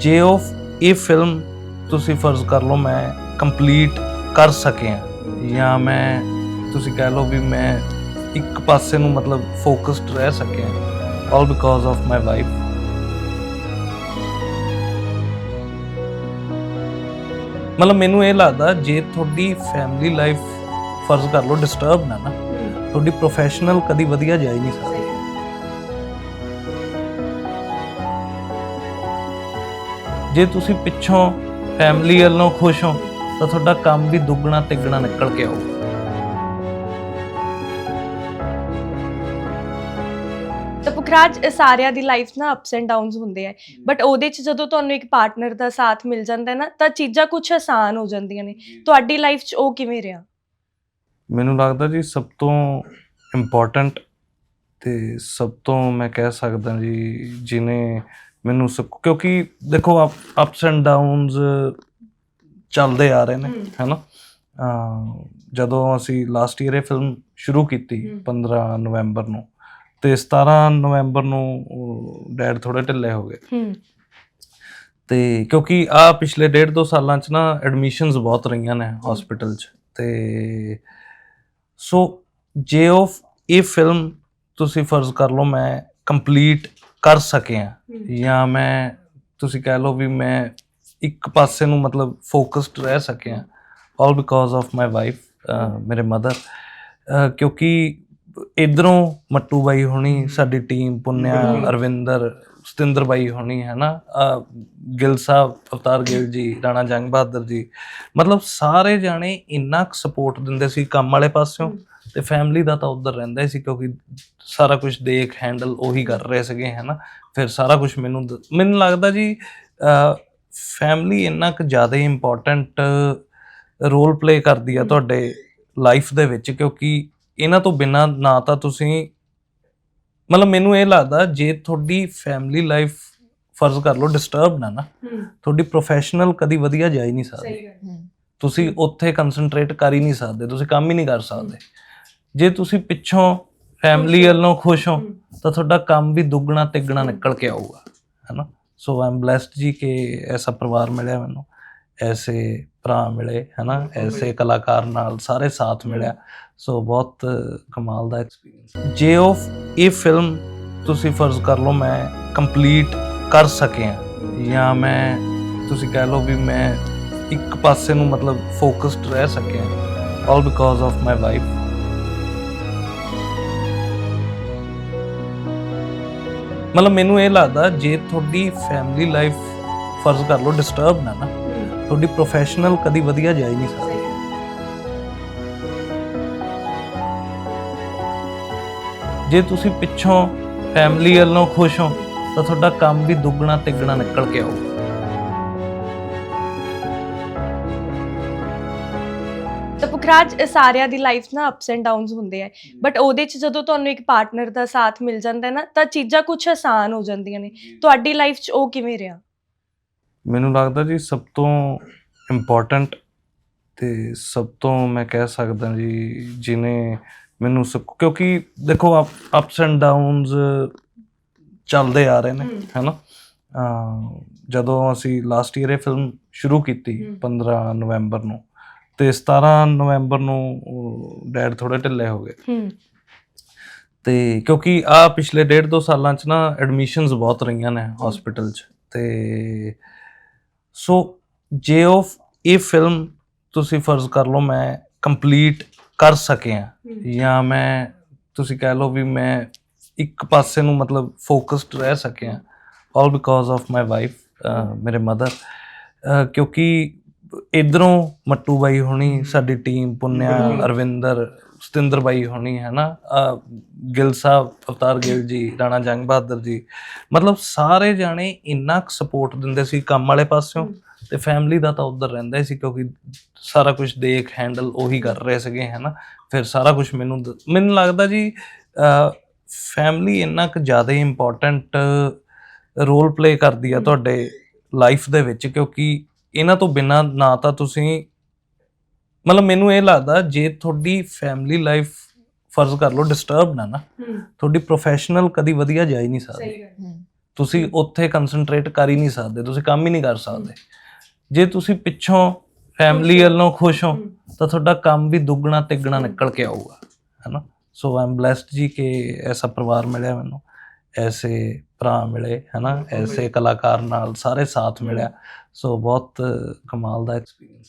ਜੇ ਉਹ ਇਹ ਫਿਲਮ ਤੁਸੀਂ ਫਰਜ਼ ਕਰ ਲਓ ਮੈਂ ਕੰਪਲੀਟ ਕਰ ਸਕਿਆ। ਜਾਂ ਮੈਂ ਤੁਸੀਂ ਕਹਿ ਲਓ ਵੀ ਮੈਂ ਇੱਕ ਪਾਸੇ ਨੂੰ ਮਤਲਬ ਫੋਕਸਡ ਰਹਿ ਸਕਿਆ। All because of my wife ਮਤਲਬ ਮੈਨੂੰ ਇਹ ਲੱਗਦਾ ਜੇ ਤੁਹਾਡੀ ਫੈਮਿਲੀ ਲਾਈਫ ਫਰਜ਼ ਕਰ ਲਓ ਡਿਸਟਰਬ ਨਾ ਨਾ ਤੁਹਾਡੀ ਪ੍ਰੋਫੈਸ਼ਨਲ ਕਦੀ ਵਧੀਆ ਜਾ ਹੀ ਨਹੀਂ ਸਕਦੀ। ਜੇ ਤੁਸੀਂ ਪਿੱਛੋਂ ਫੈਮਿਲੀ ਵੱਲੋਂ ਖੁਸ਼ ਹੋ ਤਾਂ ਤੁਹਾਡਾ ਕੰਮ ਵੀ ਦੁੱਗਣਾ ਤਿੱਗਣਾ ਨਿਕਲ ਕੇ ਆਊਗਾ। ਤਾਂ ਪੁਖਰਾਜ ਇਹ ਸਾਰਿਆਂ ਦੀ ਲਾਈਫ ਨਾ ਅਪਸ ਐਂਡ ਡਾਊਨਸ ਹੁੰਦੇ ਆ। ਬਟ ਉਹਦੇ ਚ ਜਦੋਂ ਤੁਹਾਨੂੰ ਇੱਕ ਪਾਰਟਨਰ ਦਾ ਸਾਥ ਮਿਲ ਜਾਂਦਾ ਹੈ ਨਾ ਤਾਂ ਚੀਜ਼ਾਂ ਕੁਝ ਆਸਾਨ ਹੋ ਜਾਂਦੀਆਂ ਨੇ। ਤੁਹਾਡੀ ਲਾਈਫ ਚ ਉਹ ਕਿਵੇਂ ਰਿਹਾ? ਮੈਨੂੰ ਲੱਗਦਾ ਜੀ ਸਭ ਤੋਂ ਇੰਪੋਰਟੈਂਟ ਤੇ ਸਭ ਤੋਂ ਮੈਂ ਕਹਿ ਸਕਦਾ ਜੀ ਜਿਨੇ ਮੈਨੂੰ ਸਭ- ਕਿਉਂਕਿ ਦੇਖੋ ਅਪਸ ਐਂਡ ਡਾਊਨਸ ਚੱਲਦੇ ਆ ਰਹੇ ਨੇ। ਹੈਨਾ ਜਦੋਂ ਅਸੀਂ ਲਾਸਟ ਈਅਰ ਇਹ ਫਿਲਮ ਸ਼ੁਰੂ ਕੀਤੀ ਹਮ। 15 ਨਵੰਬਰ ਨੂੰ ਤੇ 17 ਨਵੰਬਰ ਨੂੰ ਡੈਡ ਥੋੜੇ ਢਿੱਲੇ ਹੋ ਗਏ ਤੇ ਕਿਉਂਕਿ ਆ ਪਿਛਲੇ ਡੇਢ ਦੋ ਸਾਲਾਂ ਚ ਨਾ ਐਡਮਿਸ਼ਨਸ ਬਹੁਤ ਰਹੀਆਂ ਨੇ ਹਸਪੀਟਲ ਚ ਤੇ ਸੋ ਜੇ ਉਹ ਇਹ ਫਿਲਮ ਤੁਸੀਂ ਫਰਜ਼ ਕਰ ਲਓ ਮੈਂ ਕੰਪਲੀਟ ਕਰ ਸਕਿਆ। ਜਾਂ ਮੈਂ ਤੁਸੀਂ ਕਹਿ ਲਓ ਵੀ ਮੈਂ ਇੱਕ ਪਾਸੇ ਨੂੰ ਮਤਲਬ ਫੋਕਸਡ ਰਹਿ ਸਕਿਆ। All because of my wife ਮੇਰੇ ਮਦਰ ਕਿਉਂਕਿ ਇਧਰੋਂ ਮੱਟੂ ਬਾਈ ਹੋਣੀ ਸਾਡੀ ਟੀਮ ਪੁੰਨਿਆ। ਅਰਵਿੰਦਰ ਸਤਿੰਦਰ ਬਾਈ ਹੋਣੀ ਹੈ ਨਾ ਗਿੱਲ ਸਾਹਿਬ ਅਵਤਾਰ ਗਿੱਲ ਜੀ ਰਾਣਾ ਜੰਗ ਬਹਾਦਰ ਜੀ। ਮਤਲਬ ਸਾਰੇ ਜਾਣੇ ਇੰਨਾ ਸਪੋਰਟ ਦਿੰਦੇ ਸੀ ਕੰਮ ਵਾਲੇ ਪਾਸਿਓਂ। ਤੇ ਫੈਮਿਲੀ ਦਾ ਤਾਂ ਉਧਰ ਰਹਿੰਦਾ ਹੀ ਸੀ ਕਿਉਂਕਿ ਸਾਰਾ ਕੁਝ ਦੇਖ ਹੈਂਡਲ ਉਹੀ ਕਰ ਰਹੇ ਸੀਗੇ ਹੈਨਾ? ਫਿਰ ਸਾਰਾ ਕੁਝ ਮੈਨੂੰ ਦ- ਮੈਨੂੰ ਲੱਗਦਾ ਜੀ ਫੈਮਿਲੀ ਇੰਨਾ ਕੁ ਜ਼ਿਆਦਾ ਇੰਪੋਰਟੈਂਟ ਰੋਲ ਪਲੇ ਕਰਦੀ ਆ। ਤੁਹਾਡੇ ਲਾਈਫ ਦੇ ਵਿੱਚ ਕਿਉਂਕਿ ਇਹਨਾਂ ਤੋਂ ਬਿਨਾ ਨਾ ਤਾਂ ਤੁਸੀਂ ਮਤਲਬ ਮੈਨੂੰ ਇਹ ਲੱਗਦਾ ਜੇ ਤੁਹਾਡੀ ਫੈਮਿਲੀ ਲਾਈਫ ਫਰਜ਼ ਕਰ ਲਓ ਡਿਸਟਰਬ ਨਾ ਨਾ ਹੂੰ ਤੁਹਾਡੀ ਪ੍ਰੋਫੈਸ਼ਨਲ ਕਦੀ ਵਧੀਆ ਜਾ ਹੀ ਨਹੀਂ ਸਕਦੀ। ਸਹੀ ਗੱਲ ਤੁਸੀਂ ਉੱਥੇ ਕਨਸੈਂਟਰੇਟ ਕਰ ਹੀ ਨਹੀਂ ਸਕਦੇ ਤੁਸੀਂ ਕੰਮ ਹੀ ਨਹੀਂ ਕਰ ਸਕਦੇ। ਜੇ ਤੁਸੀਂ ਪਿੱਛੋਂ ਫੈਮਿਲੀ ਵੱਲੋਂ ਖੁਸ਼ ਹੋ। ਤਾਂ ਤੁਹਾਡਾ ਕੰਮ ਵੀ ਦੁੱਗਣਾ ਤਿੱਗਣਾ ਨਿਕਲ ਕੇ ਆਊਗਾ ਹੈਨਾ? ਸੋ ਆਮ ਬlesed ਜੀ ਕਿ ਐਸਾ ਪਰਿਵਾਰ ਮਿਲਿਆ ਮੈਨੂੰ ਐਸੇ ਭਰਾ ਮਿਲੇ ਹੈਨਾ? ਐਸੇ ਕਲਾਕਾਰ ਨਾਲ ਸਾਰੇ ਸਾਥ ਮਿਲਿਆ। ਸੋ ਬਹੁਤ ਕਮਾਲ ਦਾ ਐਕਸਪੀਰੀਅੰਸ ਜੇ ਉਹ ਇਹ ਫਿਲਮ ਤੁਸੀਂ ਫਰਜ਼ ਕਰ ਲਓ ਮੈਂ ਕੰਪਲੀਟ ਕਰ ਸਕਿਆ ਜਾਂ ਮੈਂ ਤੁਸੀਂ ਕਹਿ ਲਓ ਵੀ ਮੈਂ ਇੱਕ ਪਾਸੇ ਨੂੰ ਮਤਲਬ ਫੋਕਸਡ ਰਹਿ ਸਕਿਆ all because of my wife ਮਤਲਬ ਮੈਨੂੰ ਇਹ ਲੱਗਦਾ ਜੇ ਤੁਹਾਡੀ ਫੈਮਿਲੀ ਲਾਈਫ ਫਰਜ਼ ਕਰ ਲਓ ਡਿਸਟਰਬ ਨਾ ਨਾ ਤੁਹਾਡੀ ਪ੍ਰੋਫੈਸ਼ਨਲ ਕਦੀ ਵਧੀਆ ਜਾ ਹੀ ਨਹੀਂ ਸਕਦੀ। ਜੇ ਤੁਸੀਂ ਪਿੱਛੋਂ ਫੈਮਿਲੀ ਵੱਲੋਂ ਖੁਸ਼ ਹੋ ਤਾਂ ਤੁਹਾਡਾ ਕੰਮ ਵੀ ਦੁੱਗਣਾ ਤਿੱਗਣਾ ਨਿਕਲ ਕੇ ਆਊਗਾ। ਤਾਂ ਪੁਖਰਾਜ ਇਹ ਸਾਰਿਆਂ ਦੀ ਲਾਈਫ ਨਾ ਅਪਸ ਐਂਡ ਡਾਊਨਸ ਹੁੰਦੇ ਆ। ਬਟ ਉਹਦੇ ਚ ਜਦੋਂ ਤੁਹਾਨੂੰ ਇੱਕ ਪਾਰਟਨਰ ਦਾ ਸਾਥ ਮਿਲ ਜਾਂਦਾ ਹੈ ਨਾ ਤਾਂ ਚੀਜ਼ਾਂ ਕੁਝ ਆਸਾਨ ਹੋ ਜਾਂਦੀਆਂ ਨੇ। ਤੁਹਾਡੀ ਲਾਈਫ ਚ ਉਹ ਕਿਵੇਂ ਰਿਹਾ? ਮੈਨੂੰ ਲੱਗਦਾ ਜੀ ਸਭ ਤੋਂ ਇੰਪੋਰਟੈਂਟ ਤੇ ਸਭ ਤੋਂ ਮੈਂ ਕਹਿ ਸਕਦਾ ਜੀ ਜਿਨੇ ਮੈਨੂੰ ਸਭ- ਕਿਉਂਕਿ ਦੇਖੋ ਅਪਸ ਐਂਡ ਡਾਊਨਸ ਚੱਲਦੇ ਆ ਰਹੇ ਨੇ। ਹੈਨਾ? ਅਹ ਜਦੋਂ ਅਸੀਂ ਲਾਸਟ ਈਅਰ ਇਹ ਫਿਲਮ ਸ਼ੁਰੂ ਕੀਤੀ ਹਮ। 15 ਨਵੰਬਰ ਨੂੰ ਤੇ 17 ਨਵੰਬਰ ਨੂੰ ਡੈਡ ਥੋੜੇ ਢਿੱਲੇ ਹੋ ਗਏ। ਹੂੰ। ਤੇ ਕਿਉਂਕਿ ਆ ਪਿਛਲੇ ਡੇਢ ਦੋ ਸਾਲਾਂ ਚ ਨਾ ਐਡਮਿਸ਼ਨਸ ਬਹੁਤ ਰਹੀਆਂ ਨੇ ਹਸਪੀਟਲ ਚ। ਤੇ ਸੋ ਜੇ ਉਹ ਇਹ ਫਿਲਮ ਤੁਸੀਂ ਫਰਜ਼ ਕਰ ਲਓ ਮੈਂ ਕੰਪਲੀਟ ਕਰ ਸਕਿਆ। ਜਾਂ ਮੈਂ ਤੁਸੀਂ ਕਹਿ ਲਓ ਵੀ ਮੈਂ ਇੱਕ ਪਾਸੇ ਨੂੰ ਮਤਲਬ ਫੋਕਸਡ ਰਹਿ ਸਕਿਆ। All because of my wife ਮੇਰੇ ਮਦਰ ਕਿਉਂਕਿ ਇਧਰੋਂ ਮੱਟੂ ਬਾਈ ਹੋਣੀ ਸਾਡੀ ਟੀਮ ਪੁੰਨਿਆ। ਅਰਵਿੰਦਰ ਸਤਿੰਦਰ ਬਾਈ ਹੋਣੀ ਹੈ ਨਾ ਗਿੱਲ ਸਾਹਿਬ ਅਵਤਾਰ ਗਿੱਲ ਜੀ ਰਾਣਾ ਜੰਗ ਬਹਾਦਰ ਜੀ ਮਤਲਬ ਸਾਰੇ ਜਾਣੇ ਇੰਨਾ ਸਪੋਰਟ ਦਿੰਦੇ ਸੀ ਕੰਮ ਵਾਲੇ ਪਾਸਿਓਂ। ਤੇ ਫੈਮਿਲੀ ਦਾ ਤਾਂ ਉਧਰ ਰਹਿੰਦਾ ਹੀ ਸੀ ਕਿਉਂਕਿ ਸਾਰਾ ਕੁਝ ਦੇਖ ਹੈਂਡਲ ਉਹੀ ਕਰ ਰਹੇ ਸੀਗੇ ਹੈਨਾ ਫਿਰ ਸਾਰਾ ਕੁਝ ਮੈਨੂੰ ਮੈਨੂੰ ਲੱਗਦਾ ਜੀ ਫੈਮਿਲੀ ਇੰਨਾ ਕੁ ਜ਼ਿਆਦਾ ਇੰਪੋਰਟੈਂਟ ਰੋਲ ਪਲੇ ਕਰਦੀ ਆ। ਤੁਹਾਡੇ ਲਾਈਫ ਦੇ ਵਿੱਚ ਕਿਉਂਕਿ ਇਹਨਾਂ ਤੋਂ ਬਿਨਾ ਨਾ ਤਾਂ ਤੁਸੀਂ ਮਤਲਬ ਮੈਨੂੰ ਇਹ ਲੱਗਦਾ ਜੇ ਤੁਹਾਡੀ ਫੈਮਿਲੀ ਲਾਈਫ ਫਰਜ਼ ਕਰ ਲਓ ਡਿਸਟਰਬ ਨਾ ਨਾ ਹੂੰ। ਤੁਹਾਡੀ ਪ੍ਰੋਫੈਸ਼ਨਲ ਕਦੀ ਵਧੀਆ ਜਾ ਹੀ ਨਹੀਂ ਸਕਦੀ। ਤੁਸੀਂ ਉੱਥੇ ਕਨਸੈਂਟਰੇਟ ਕਰ ਹੀ ਨਹੀਂ ਸਕਦੇ ਤੁਸੀਂ ਕੰਮ ਹੀ ਨਹੀਂ ਕਰ ਸਕਦੇ। ਜੇ ਤੁਸੀਂ ਪਿੱਛੋਂ ਫੈਮਿਲੀ ਵੱਲੋਂ ਖੁਸ਼ ਹੋ ਤਾਂ ਤੁਹਾਡਾ ਕੰਮ ਵੀ ਦੁੱਗਣਾ ਤਿੱਗਣਾ ਨਿਕਲ ਕੇ ਆਊਗਾ ਹੈਨਾ? ਸੋ ਆਮ ਬlesed ਜੀ ਕਿ ਐਸਾ ਪਰਿਵਾਰ ਮਿਲਿਆ ਮੈਨੂੰ। ਐਸੇ ਭਰਾ ਮਿਲੇ ਹੈਨਾ? ਐਸੇ ਕਲਾਕਾਰ ਨਾਲ ਸਾਰੇ ਸਾਥ ਮਿਲਿਆ। ਸੋ ਬਹੁਤ ਕਮਾਲ ਦਾ ਐਕਸਪੀਰੀਅੰਸ